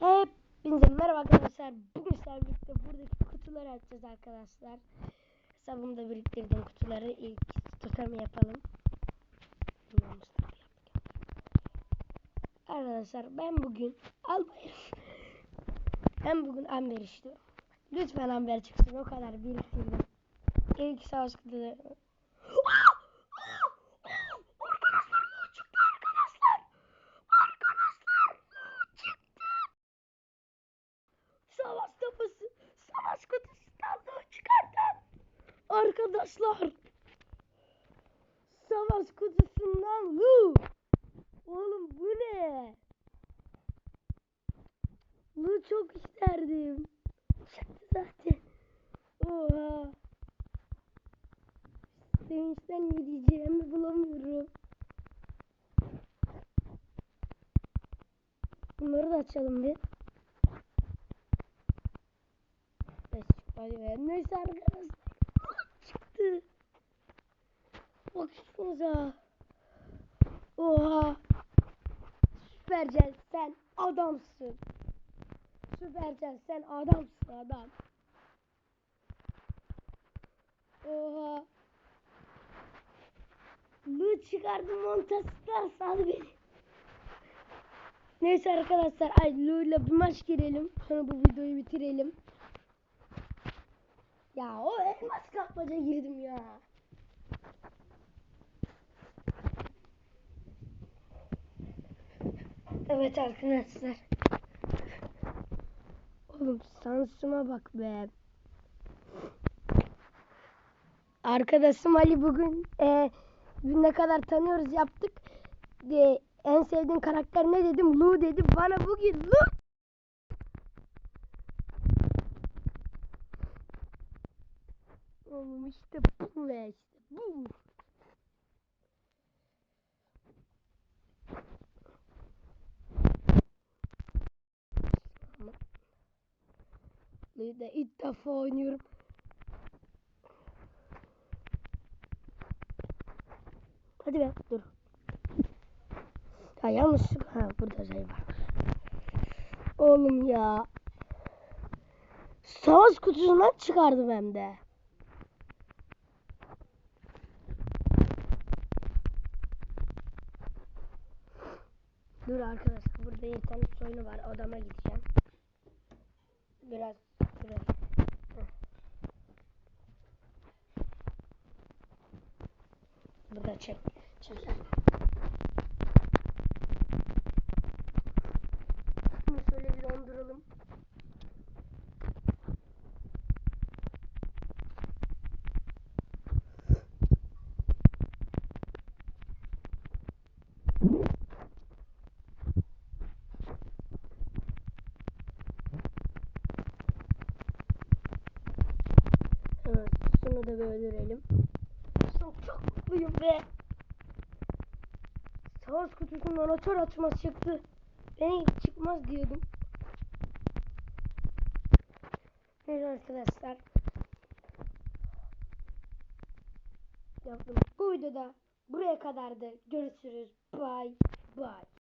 Hepinize merhaba arkadaşlar. Bugün sizlerle birlikte buradaki kutuları açacağız arkadaşlar. Hesabımda biriktirdiğim kutuları ilk tutarımı yapalım. Arkadaşlar ben bugün almayayım. Ben bugün amber istiyorum. Lütfen amber çıksın o kadar biriktirdim. İlk savaş kutuları. Arkadaşlar bu çıktı arkadaşlar. Arkadaşlar bu çıktı. Savaş topası, savaş kutusundan da çıkardım. Arkadaşlar. Savaş kutusundan Lu. Oğlum bu ne? Lu çok isterdim. Çıktı zaten. Oha. Sevinçten ne diyeceğimi bulamıyorum. Bunları da açalım bir. Neyse arkadaşlar. Çıktı. Baksanıza. Oha. Süpercel sen adamsın. Süpercel sen adamsın adam. Oha. Lu çıkardım montaslar sal beni. Neyse arkadaşlar ay Lu ile bir maç girelim. Sonra bu videoyu bitirelim. Ya o elmas kapmaca girdim ya. Evet arkadaşlar. Oğlum sansıma bak be. Arkadaşım Ali bugün e, ne kadar tanıyoruz yaptık. E, en sevdiğin karakter ne dedim? Lu dedi. Bana bugün Lu. Oğlum işte bu ve işte bu. Lu'yu da ilk defa oynuyorum. Hadi be dur. Ha yanlış. Ha burada şey var. Oğlum ya. Savaş kutusundan çıkardım hem de. Dur arkadaşlar burada internet oyunu var. Odama gideceğim. Biraz. Heh. Burada çek. Çeker. Bunu şöyle bir donduralım. Evet, şunu da böldürelim. Çok, çok mutluyum be. Savaş kutusundan açar açmaz çıktı. Ben çıkmaz diyordum. Evet arkadaşlar. Yaptım. Bu videoda buraya kadardı. Görüşürüz. Bye bye.